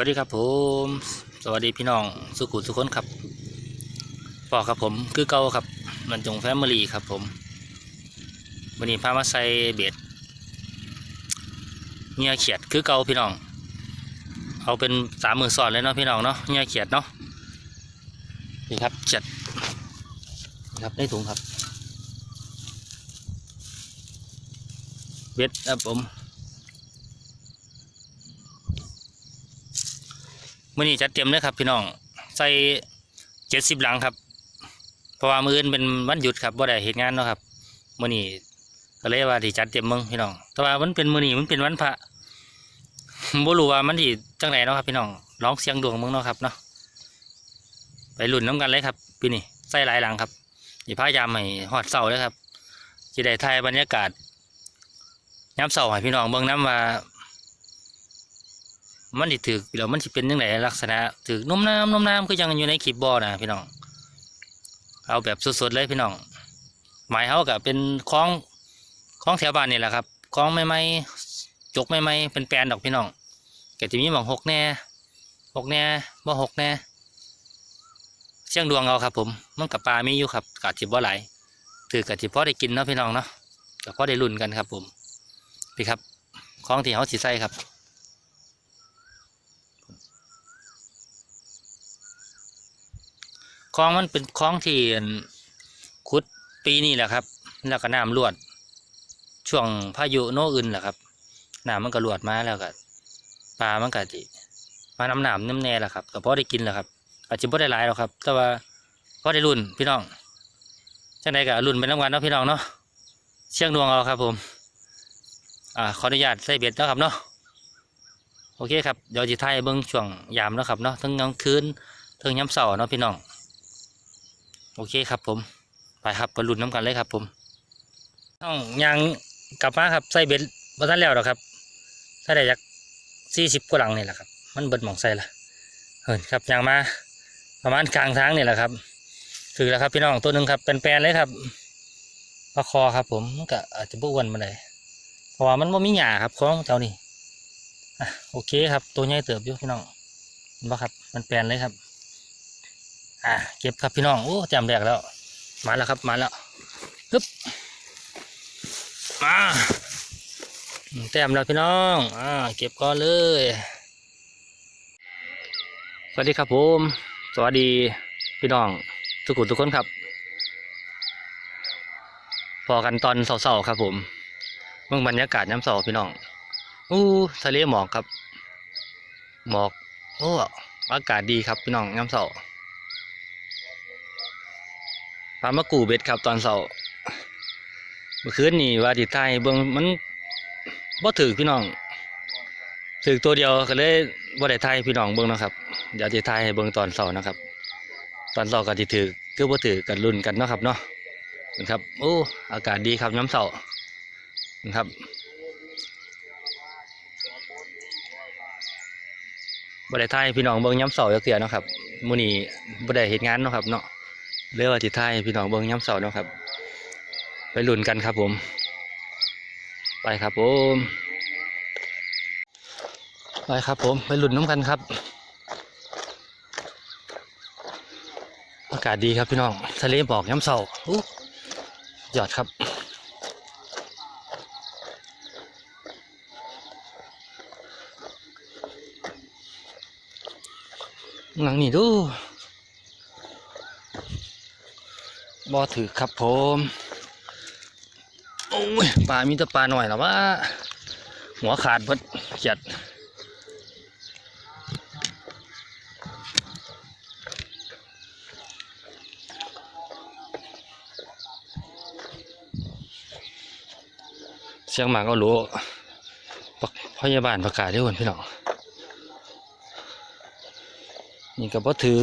วัสดีครับผม สวัสดีพี่น้องสุขุมทุกคนครับปอครับผมคือเก่าครับมันจงแฟมิลี่ครับผมวันนี้พามาใส่เบ็ดเงียเขียดคือเก่าพี่น้อง เอาเป็นสามมือสอดเลยเนาะพี่น้องเนาะเงียเขียดเนาะนี่ครับเขียดนี่ครับได้ถุงครับเบ็ดครับผม มื่อนี้จัดเต็มเลยครับ พี่น้องใส่เจ็ดสิบหลังครับ เพราะว่ามื้ออื่นเป็นวันหยุดครับบ่ได้เหตุงานเนาะครับมื่อนี้ก็เลยว่าที่จัดเต็มมืองพี่น้อง แต่ว่ามันเป็นมื้อนี้มันเป็นวันพระบ่รู้ว่ามันที่จังไหนเนาะครับ พี่น้องลองเสียงดวงมืองเนาะครับเนาะไปหลุนน้ำกันเลยครับปีนี้ใส่หลายหลังครับอย่าพยายามให้ฮอดเสาเลยครับจะได้ถ่ายบรรยากาศยามเสาให้พี่น้องเบิ่งน้ำว่า มันสิถือแล้วมันสิเป็นยังไงลักษณะถือนุ่มน้ำนุ่มน้ำคือยังอยู่ในคลิปบอนะพี่น้อง เอาแบบสดๆเลยพี่น้อง หมายเขากับเป็นคล้องคล้องแถวบ้านนี่แหละครับคล้องไม่ไม่จกไม่ไม่เป็นแปลนดอกพี่น้องก็จะมีหมองหกแน่หกแน่บ่หกแน่เชียงดวงเอาครับ ผมมันกับปลามีอยู่ครับกาดจิบบ่ไหลถือกับจิบพอได้กินเนาะพี่น้องเนาะกับพอได้รุ่นกันครับ ผมพี่ครับคล้องที่เขาสีใส่ครับ คลองมันเป็นคลองที่ขุดปีนี้แหละครับ แล้วก็น้ำรวด ช่วงพายุโนอื่นแหละครับน้ำมันก็รวดมาแล้วก็ปลามันก็จิมาน้ำหนามน้ำแน่แหละครับก็พอได้กินแหละครับ อาจจะพอได้หลายหรอกครับ แต่ว่าพอได้รุ่นพี่น้องจังใดก็รุ่นเป็นรางวัลเนาะพี่น้องเนาะเชียงดวงเอาครับผมอ่าขออนุญาตใส่เบ็ดแล้วครับเนาะโอเคครับเดี๋ยวจะถ่ายเบิ้งช่วงยามนะครับเนาะทั้งกลางคืนทั้งย้ำเสาร์เนาะพี่น้อง โอเคครับผม ไปครับไปลุ้นน้ำกันเลยครับ ผมต้องยังกลับมาครับใส่เบ็ดบ่ทันแล้วหรอกครับใส่ได้จากสี่สิบกว่าหลังนี่แหละครับ มันเบิดหมองใส่ละเฮ้ยครับยังมาประมาณกลางทางนี่แหละครับถือแล้วครับพี่น้องตัวหนึ่งครับเป็นแปลนเลยครับปลาคอครับ ผมก็อาจจะบ้วนมาเลยเพราะว่ามันไม่มีหญ้าครับของแถวนี้อะโอเคครับ ตัวใหญ่เติบอยู่พี่น้องเห็นปะครับ มันแปลนเลยครับ อะเก็บครับพี่น้อง โอ้จำแรกแล้ว มาแล้วครับมาแล้วฮึบมาแต้มแล้วพี่น้อง อ่า เก็บก่อนเลย สวัสดีครับผม สวัสดีพี่น้อง ทุกคนทุกคนครับ พอกันตอนเสาๆครับผมเมื่อบรรยากาศน้ำเสาพี่น้อง อู้ทะเลหมอกครับ หมอก โอ้ อากาศดีครับพี่น้องน้ำเสาป ลามากูเบ็ดครับตอนเสาร์เมื่อคืนนี่ว่าติดใต้เบิ่งมันบ่ถือพี่น้องถือตัวเดียวก็เลยบ่ได้ทายพี่น้องเบิ่งนะครับเดี๋ยวจะทายให้เบิ่งตอนเสาร์นะครับ ตอนเสาร์ก็สิถือคือบ่ถือกันรุ่นกันเนาะครับเนาะนะครับโอ้อากาศดีครับย้ำเสาร์นะครับบ่ได้ทายพี่น้องเบิ่งย้ำเสาร์เทื่อเนาะครับมื้อนี้บ่ได้เฮ็ดงานเนาะครับเนาะ เรือว่าจิตไทยพี่น้องเบิ้งย้ำเสาเนาะครับ ไปลุ้นกันครับผม ไปครับผมไปครับผมไปลุ้นน้ำกันครับอากาศดีครับพี่น้องทะเลบอกย้ำเสาอู้ยอดครับหลังนี่ดู บอถือครับผมโอ้ยปลามีแต่ปลาหน่อยแล้วว่าหัวขาดเพิ่ดเขียดเสียงหมาก็รู้พยาบาลประกาศด้วยคนพี่น้องนี่ก็บ่ถือ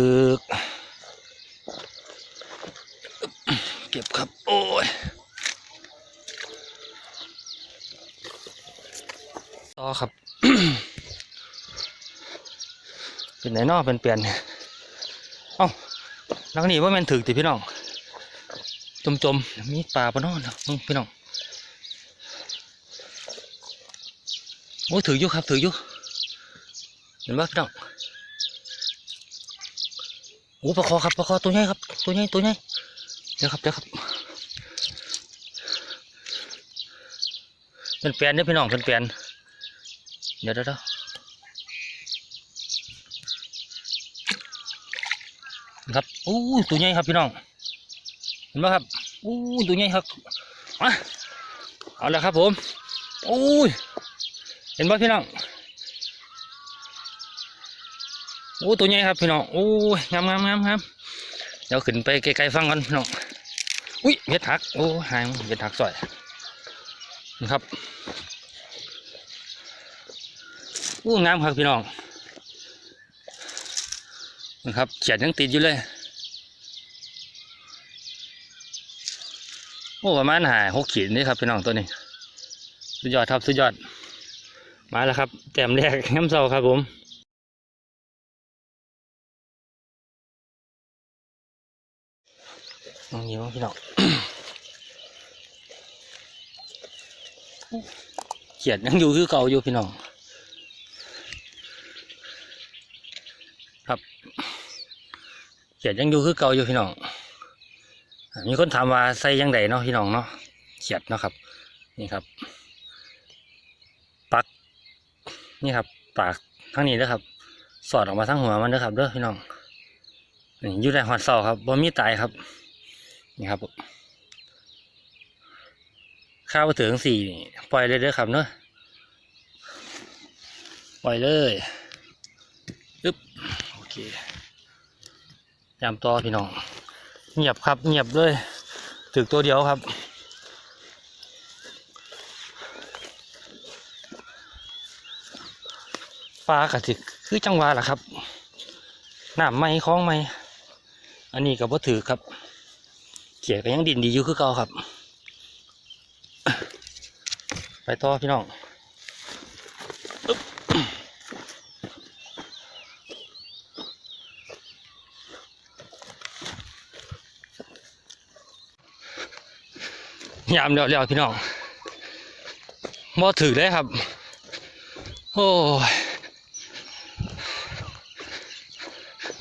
เก็บครับ โอ้ยต่อครับ เป็นไหนนอเป็นเปลี่ยนเนี่ยเอ้านักนี่ว่าแมันถึกติพี่น้อง จมจมๆมีปลาปะเนอนมึงพี่น้องโอ้ยถืออยู่ครับถืออยู่เห็นว่าพี่น้องอ้ปลาคอครับปลาคอตัวใหญ่ครับ ตัวใหญ่ตัวใหญ่ เดี๋ยวครับเดี๋ยวครับเป็นแปลนเด้อพี่น้องเป็นแปลนเดี๋ยวเดี๋ยวครับอู้ตัวใหญ่ครับพี่น้อง เห็นไหมครับอู้ตัวใหญ่ครับมาเอาละครับผมอู้เห็นไหมพี่น้องโอ้ตัวใหญ่ครับพี่น้องโอ้ยงามงามงามงาม เดี๋ยวขึ้นไปไกลๆฟังกันน้องอุ้ยเห็ดหักโอ้หายเห็ดหักสอยนะครับโอ้งามครับพี่น้องนะครับเขียดยังติดอยู่เลยโอ้ประมาณหายหกขีดนี่ครับพี่น้องตัวนี้ สุดยอดครับสุดยอดมาแล้วครับแต้มแรกน้ำเศร้าครับผม งพี่น้องเขียดยังอยู่คือเก่าอยู่พี่น้องครับเขียดยังอยู่คือเก่าอยู่พี่น้องมีคนถามว่าใส่ยังไงเนาะพี่น้องเนาะเขียดเนาะครับ นี่ครับ ปัก นี่ครับ ปากทั้งนี้นะครับ สอดออกมาทั้งหัวมันเด้อครับเด้อพี่น้องนี่อยู่ในหอดเสาครับบ่มีตายครับ นี่ครับข้าวมาถึงสี่ปล่อยเลยเด้อครับเนอะปล่อยเลยอึ๊บโอเคยามต่อพี่น้องเงียบครับเงียบเลยถึกตัวเดียวครับปลากระติกคือจังหวะล่ะครับน้ำไม่คล้องไม่อันนี้ก็บ่ถือครับ เขียก็ยังดินดีอยู่คือเก่าครับ ไปต่อพี่น้องยามเร็วๆพี่น้องบ่ถือเลยครับ โอ้ย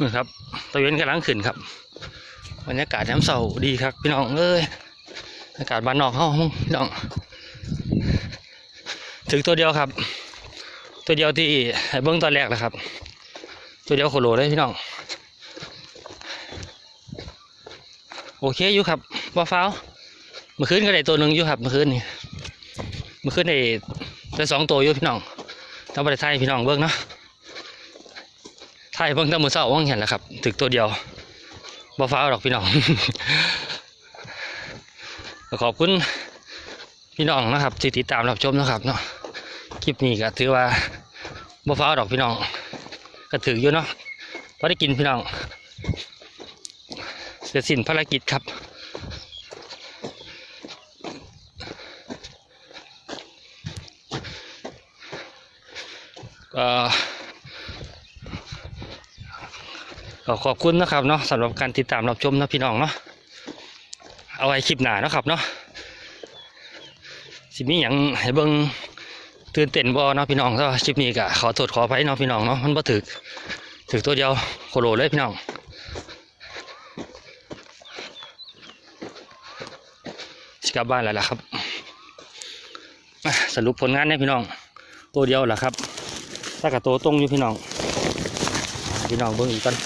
นี่ครับตะเวนกำลังขึ้นครับ บรรยากาศน้ำเสาดีครับพี่น้องเอ้ยอากาศบ้านนอกเข้าห้องพี่น้อง ถึงตัวเดียวครับ ตัวเดียวที่เบิ้องตอนแรกนะครับ ตัวเดียวโคโลเลยพี่น้อง โอเคอยู่ครับบ่ฟ้าวเมื่อคืนก็ได้ตัวหนึ่งอยู่ครับเมื่อคืนนี่เมื่อคืนได้ได้สองตัวอยู่พี่น้องต้องไปถ่ายพี่น้องเบิ้องเนาะถ่ายเบิ้องตั้งมือเสาว่างเห็นแหละครับ ถึงตัวเดียว บ่ฟ้าดอกพี่น้อง ขอบคุณพี่น้องนะครับที่ติดตามรับชมนะครับเนาะคลิปนี้ก็ถือว่าบ่ฟ้าดอกพี่น้อง ก็ถืออยู่เนาะพอได้กินพี่น้อง เสร็จสิ้นภารกิจครับก็ ก็ขอบคุณนะครับเนาะสำหรับการติดตามรับชมนะพี่น้องเนาะเอาไว้คลิปหน้าเนาะครับเนาะสิมีอย่างให้เบิ่งตื่นเต้นบ่เนาะพี่น้องก็คลิปนี้ก็ขอโทษขออภัยเนาะพี่น้องเนาะมันบ่ถึกถึกตัวเดียวโคโลเลยพี่น้องสิกลับบ้านแล้วล่ะครับสรุปผลงานเนี่ยพี่น้อง ตัวเดียวแหละครับถ้ากับตัวตรงอยู่พี่น้อง พี่น้องเบิ่งอีกกัน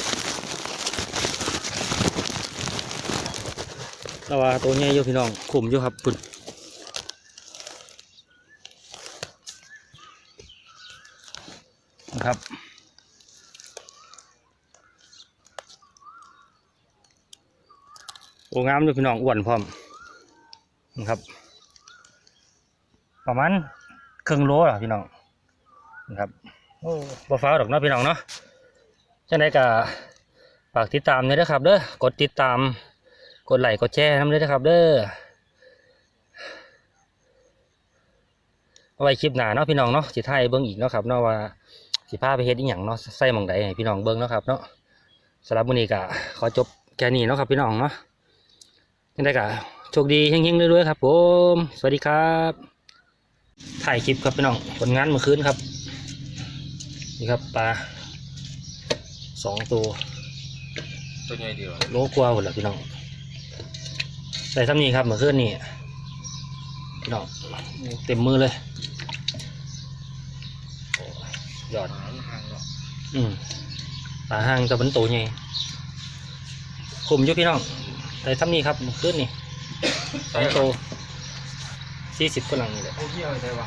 แต่ว่าตัวใหญ่อยู่พี่น้องขุมอยู่ครับปุ่นะครับโอ้งามอยู่พี่น้องอ้วนพร้อมนะครับ ประมาณครึ่งโลอะพี่น้องนะครับโอ้บ่ฟ้าดอกเนาะพี่น้องเนาะจังไดก็ฝากติดตามด้วยนะครับเด้อกดติดตาม กดไลค์กดแชร์น้ำด้วยนะครับ เด้อเอาไว้คลิปหน้าเนาะพี่น้องเนาะสิถ่ายเบิ่งอีกเนาะครับเนาะว่าสิพาไปเฮ็ดอีหยังเนาะใส่หม่องใดให้พี่น้องเบิ่งเนาะครับเนาะสำหรับมื้อนี้ก็ขอจบแค่นี้เนาะครับพี่น้องเนาะจังไดก็โชคดีเฮงๆรวยๆครับผมสวัสดีครับถ่ายคลิปครับพี่น้องผลงานเมื่อคืนครับนี่ครับปลาสองตัวตัวใหญ่เดียวโลกว่าหมดแล้วพี่น้อง ใส่ซ้ำนี้ครับเมื่อคืนนี่พี่น้องเต็มมือเลยโอ้ยอดอืมปลาห้างจะเป็นโตใหญ่คุมอยู่พี่น้องใส่ซ้ำนี้ครับเมื่อคืนนี่สองโตสี่สิบกว่าลังนี่แหละโอ้ยอะไรวะ